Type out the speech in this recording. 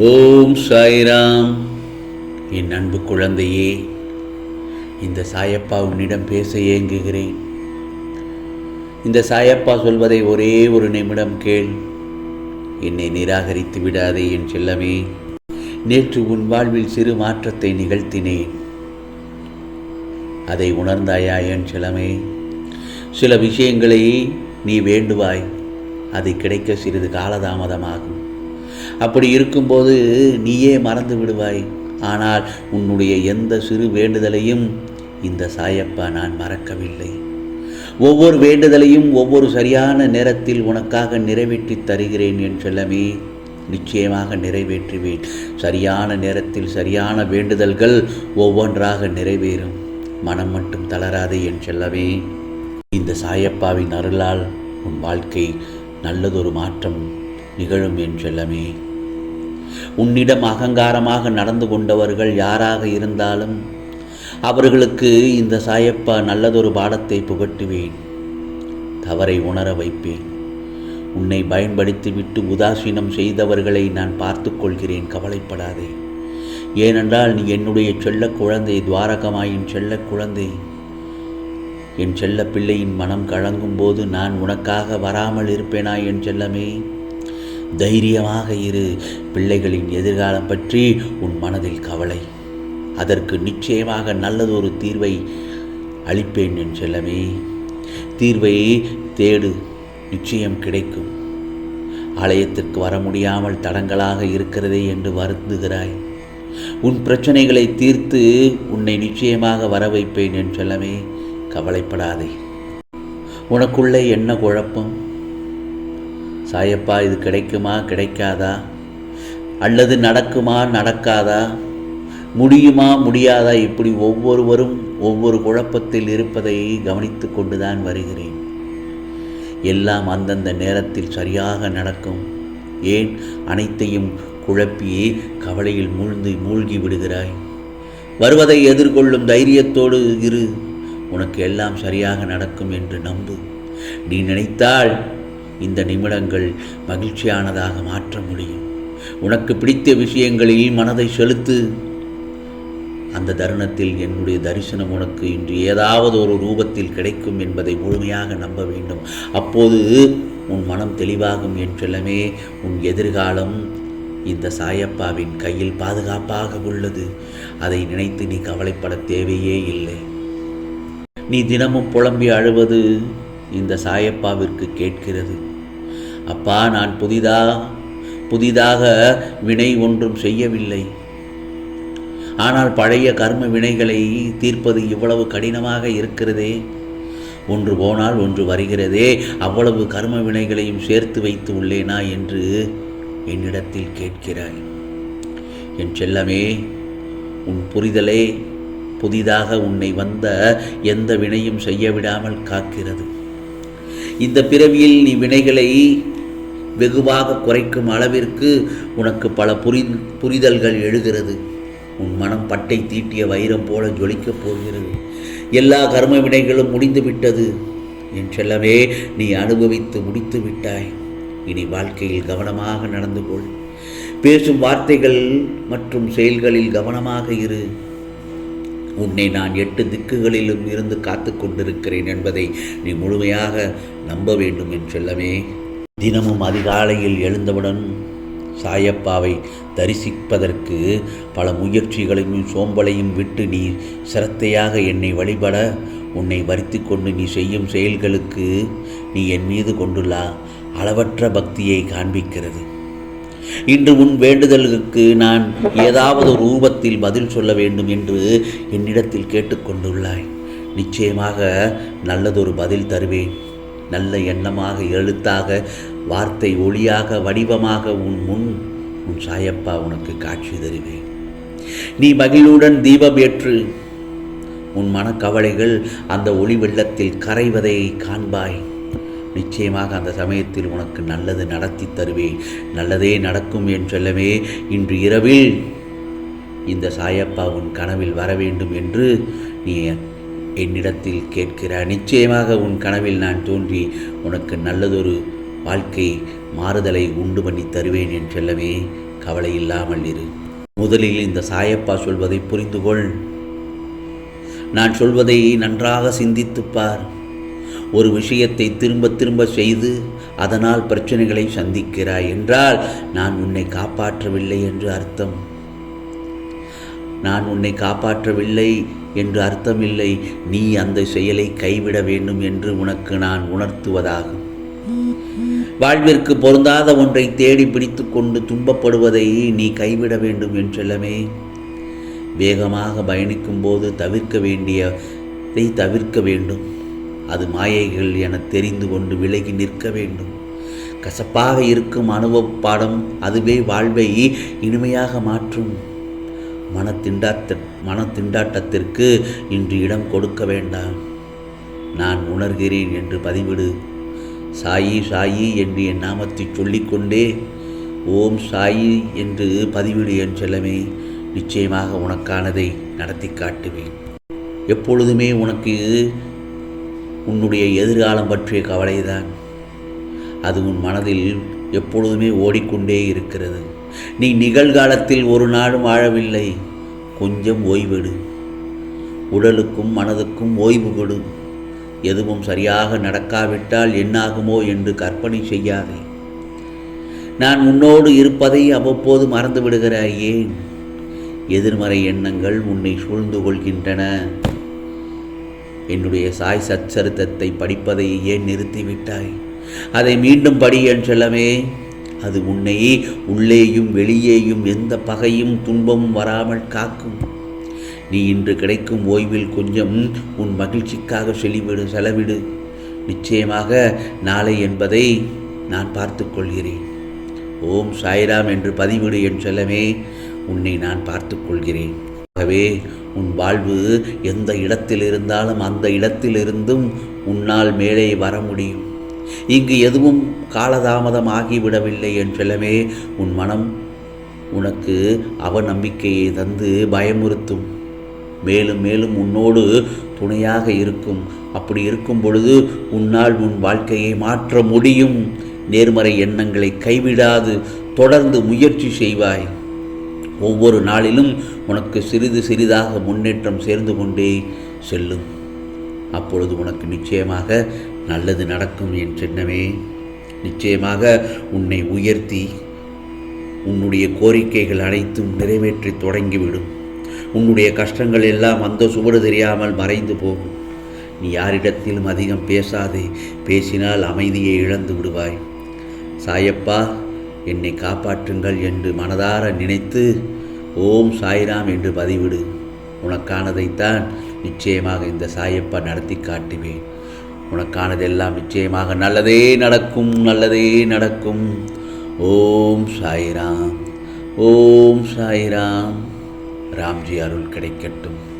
ஓம் சாய்ராம். என் அன்பு குழந்தையே இந்த சாயப்பா உன்னிடம் பேச ஏங்குகிறேன். இந்த சாயப்பா சொல்வதை ஒரே ஒரு நிமிடம் கேள். என்னை நிராகரித்து விடாதே என் செல்லமே. நேற்று உன் வாழ்வில் சிறு மாற்றத்தை நிகழ்த்தினேன். அதை உணர்ந்தாயா என் செல்லமே? சில விஷயங்களை நீ வேண்டுவாய். அது கிடைக்க சிறிது காலதாமதமாகும். அப்படி இருக்கும்போது நீயே மறந்து விடுவாய். ஆனால் உன்னுடைய எந்த சிறு வேண்டுதலையும் இந்த சாயப்பா நான் மறக்கவில்லை. ஒவ்வொரு வேண்டுதலையும் ஒவ்வொரு சரியான நேரத்தில் உனக்காக நிறைவேற்றி தருகிறேன் என் செல்லமே. நிச்சயமாக நிறைவேற்றுவேன். சரியான நேரத்தில் சரியான வேண்டுதல்கள் ஒவ்வொன்றாக நிறைவேறும். மனம் மட்டும் தளராதே என் செல்லவே இந்த சாயப்பாவின் அருளால் உன் வாழ்க்கை நல்லதொரு மாற்றம் நிகழும் என் செல்லமே. உன்னிடம் அகங்காரமாக நடந்து கொண்டவர்கள் யாராக இருந்தாலும் அவர்களுக்கு இந்த சாயப்பா நல்லதொரு பாடத்தை புகட்டுவேன். தவறை உணர வைப்பேன். உன்னை பயன்படுத்திவிட்டு உதாசீனம் செய்தவர்களை நான் பார்த்து கொள்கிறேன் கவலைப்படாதே. ஏனென்றால் நீ என்னுடைய செல்ல குழந்தை துவாரகமாயின் செல்ல குழந்தை. என் செல்ல பிள்ளையின் மனம் கலங்கும் போது நான் உனக்காக வராமல் இருப்பேனா என் செல்லமே? தைரியமாக இரு. பிள்ளைகளின் எதிர்காலம் பற்றி உன் மனதில் கவலை. அதற்கு நிச்சயமாக நல்லதொரு தீர்வை அளிப்பேன் என் செல்லமே. தீர்வை தேடு. நிச்சயம் கிடைக்கும். ஆலயத்திற்கு வர முடியாமல் தடங்களாக இருக்கிறதே என்று வருந்துகிறாய். உன் பிரச்சனைகளை தீர்த்து உன்னை நிச்சயமாக வர வைப்பேன் என் செல்லமே. கவலைப்படாதே. உனக்குள்ளே என்ன குழப்பம்? சாயப்பா இது கிடைக்குமா கிடைக்காதா? அல்லது நடக்குமா நடக்காதா? முடியுமா முடியாதா? இப்படி ஒவ்வொருவரும் ஒவ்வொரு குழப்பத்தில் இருப்பதை கவனித்து கொண்டுதான் வருகிறேன். எல்லாம் அந்தந்த நேரத்தில் சரியாக நடக்கும். ஏன்? அனைத்தையும் குழப்பி கவலையில் மூழ்ந்து மூழ்கி விடுகிறாய். வருவதை எதிர்கொள்ளும் தைரியத்தோடு இரு. உனக்கு எல்லாம் சரியாக நடக்கும் என்று நம்பு. நீ நினைத்தால் இந்த நிமிடங்கள் மகிழ்ச்சியானதாக மாற்ற முடியும். உனக்கு பிடித்த விஷயங்களில் மனதை செலுத்து. அந்த தருணத்தில் என்னுடைய தரிசனம் உனக்கு இன்று ஏதாவது ஒரு ரூபத்தில் கிடைக்கும் என்பதை முழுமையாக நம்ப வேண்டும். அப்போது உன் மனம் தெளிவாகும் என் செல்லமே உன் எதிர்காலம் இந்த சாயப்பாவின் கையில் பாதுகாப்பாக உள்ளது. அதை நினைத்து நீ கவலைப்பட தேவையே இல்லை. நீ தினமும் புலம்பி அழுவது இந்த சாயப்பாவிற்கு கேட்கிறது. அப்பா நான் புதிதா புதிதாக வினை ஒன்றும் செய்யவில்லை. ஆனால் பழைய கர்ம வினைகளை தீர்ப்பது இவ்வளவு கடினமாக இருக்கிறதே. ஒன்று போனால் ஒன்று வருகிறதே. அவ்வளவு கர்ம வினைகளையும் சேர்த்து வைத்து உள்ளேனா என்று என்னிடத்தில் கேட்கிறாய். என் செல்லமே உன் புரிதலே புதிதாக உன்னை வந்த எந்த வினையும் செய்ய விடாமல் காக்கிறது. இந்த பிறவியில் நீ வினைகளை வெகுவாக குறைக்கும் அளவிற்கு உனக்கு பல புரி புரிதல்கள் எழுகிறது. உன் மனம் பட்டை தீட்டிய வைரம் போல ஜொலிக்கப் போகிறது. எல்லா கர்ம வினைகளும் முடிந்து விட்டது. என் செல்லவே நீ அனுபவித்து முடித்து விட்டாய். இனி வாழ்க்கையில் கவனமாக நடந்து கொள். பேசும் வார்த்தைகள் மற்றும் செயல்களில் கவனமாக இரு. உன்னை நான் எட்டு திக்குகளிலும் இருந்து காத்து கொண்டிருக்கிறேன் என்பதை நீ முழுமையாக நம்ப வேண்டும் என்றெல்லவே தினமும் அதிகாலையில் எழுந்தவுடன் சாயப்பாவை தரிசிப்பதற்கு பல முயற்சிகளையும் சோம்பலையும் விட்டு நீ சிரத்தையாக என்னை வழிபட உன்னை வருத்தி கொண்டு நீ செய்யும் செயல்களுக்கு நீ என் மீது கொண்டுள்ள அளவற்ற பக்தியை காண்பிக்கிறது. இன்று உன் வேண்டுதலுக்கு நான் ஏதாவது ஒரு ரூபத்தில் பதில் சொல்ல வேண்டும் என்று என்னிடத்தில் கேட்டுக்கொண்டுள்ளாய். நிச்சயமாக நல்லதொரு பதில் தருவேன். நல்ல எண்ணமாக எழுத்தாக வார்த்தை ஒளியாக வடிவமாக உன் முன் உன் சாயப்பா உனக்கு காட்சி தருவேன். நீ மகிழுடன் தீபம் ஏற்று உன் மனக்கவலைகள் அந்த ஒளி வெள்ளத்தில் கரைவதை காண்பாய். நிச்சயமாக அந்த சமயத்தில் உனக்கு நல்லது நடத்தி தருவேன். நல்லதே நடக்கும் என் செல்லமே இன்று இரவில் இந்த சாயப்பா உன் கனவில் வர வேண்டும் என்று நீ என்னிடத்தில் கேட்கிறாய். நிச்சயமாக உன் கனவில் நான் தோன்றி உனக்கு நல்லதொரு வாழ்க்கை மாறுதலை உண்டு பண்ணி தருவேன் என் செல்லமே கவலை இல்லாமல் இரு. முதலில் இந்த சாயப்பா சொல்வதை புரிந்து கொள் நான் சொல்வதை நன்றாக சிந்தித்துப் பார் ஒரு விஷயத்தை திரும்ப திரும்ப செய்து அதனால் பிரச்சனைகளை சந்திக்கிறாய் என்றால் நான் உன்னை காப்பாற்றவில்லை என்று அர்த்தம். நான் உன்னை காப்பாற்றவில்லை என்று அர்த்தமில்லை. நீ அந்த செயலை கைவிட வேண்டும் என்று உனக்கு நான் உணர்த்துவதாகும். வாழ்விற்கு பொருந்தாத ஒன்றை தேடி பிடித்து கொண்டு துன்பப்படுவதை நீ கைவிட வேண்டும் என்றெல்லாமே வேகமாக பயணிக்கும் போது தவிர்க்க வேண்டியதை தவிர்க்க வேண்டும். அது மாயைகள் என தெரிந்து கொண்டு விலகி நிற்க வேண்டும். கசப்பாக இருக்கும் அனுபவ பாடம் அதுவே வாழ்வை இனிமையாக மாற்றும். மனத்திண்டாட்ட மனத்திண்டாட்டத்திற்கு இன்று இடம் கொடுக்க வேண்டாம். நான் உணர்கிறேன் என்று பதிவிடு. சாயி சாயி என்று என் நாமத்தை சொல்லிக்கொண்டே ஓம் சாயி என்று பதிவிடு என் செல்லமே நிச்சயமாக உனக்கானதை நடத்தி காட்டுவேன். எப்பொழுதுமே உனக்கு உன்னுடைய எதிர்காலம் பற்றிய கவலைதான். அது உன் மனதில் எப்பொழுதுமே ஓடிக்கொண்டே இருக்கிறது. நீ நிகழ்காலத்தில் ஒரு நாளும் வாழவில்லை. கொஞ்சம் ஓய்வெடு. உடலுக்கும் மனதுக்கும் ஓய்வு கொடு. எதுவும் சரியாக நடக்காவிட்டால் என்னாகுமோ என்று கற்பனை செய்யாதே. நான் உன்னோடு இருப்பதை அவ்வப்போது மறந்து விடுகிறாய் ஏன் எதிர்மறை எண்ணங்கள் உன்னை சூழ்ந்து கொள்கின்றன. என்னுடைய சாய் சச்சரித்தத்தை படிப்பதை ஏன் நிறுத்திவிட்டாய்? அதை மீண்டும் படி என் செல்லமே. அது உன்னை உள்ளேயும் வெளியேயும் எந்த பகையும் துன்பமும் வராமல் காக்கும். நீ இன்று கிடைக்கும் ஓய்வில் கொஞ்சம் உன் மகிழ்ச்சிக்காக செலிவிடு செலவிடு. நிச்சயமாக நாளை என்பதை நான் பார்த்து கொள்கிறேன். ஓம் சாய்ராம் என்று பதிவிடு என் செல்லமே. உன்னை நான் பார்த்து கொள்கிறேன். ஆகவே உன் வாழ்வு எந்த இடத்தில் இருந்தாலும் அந்த இடத்திலிருந்தும் உன்னால் மேலே வர முடியும். இங்கு எதுவும் காலதாமதம் ஆகிவிடவில்லை என்றெல்லாமே உன் மனம் உனக்கு அவநம்பிக்கையை தந்து பயமுறுத்தும். மேலும் மேலும் உன்னோடு துணையாக இருக்கும். அப்படி இருக்கும் பொழுது உன்னால் உன் வாழ்க்கையை மாற்ற முடியும். நேர்மறை எண்ணங்களை கைவிடாது தொடர்ந்து முயற்சி செய்வாய். ஒவ்வொரு நாளிலும் உனக்கு சிறிது சிறிதாக முன்னேற்றம் சேர்ந்து கொண்டே செல்லும். அப்பொழுது உனக்கு நிச்சயமாக நல்லது நடக்கும் என் சின்னமே. நிச்சயமாக உன்னை உயர்த்தி உன்னுடைய கோரிக்கைகள் அனைத்தும் நிறைவேற்றி தொடங்கிவிடும். உன்னுடைய கஷ்டங்கள் எல்லாம் அந்த சுவடு தெரியாமல் மறைந்து போகும். நீ யாரிடத்திலும் அதிகம் பேசாதே. பேசினால் அமைதியை இழந்து விடுவாய். சாயப்பா என்னை காப்பாற்றுங்கள் என்று மனதார நினைத்து ஓம் சாய்ராம் என்று பதிவிடு. உனக்கானதைத்தான் நிச்சயமாக இந்த சாயப்பா நடத்தி காட்டுவேன். உனக்கானதெல்லாம் நிச்சயமாக நல்லதே நடக்கும் நல்லதே நடக்கும். ஓம் சாய்ராம் ஓம் சாய்ராம். ராம்ஜி அருள் கிடைக்கட்டும்.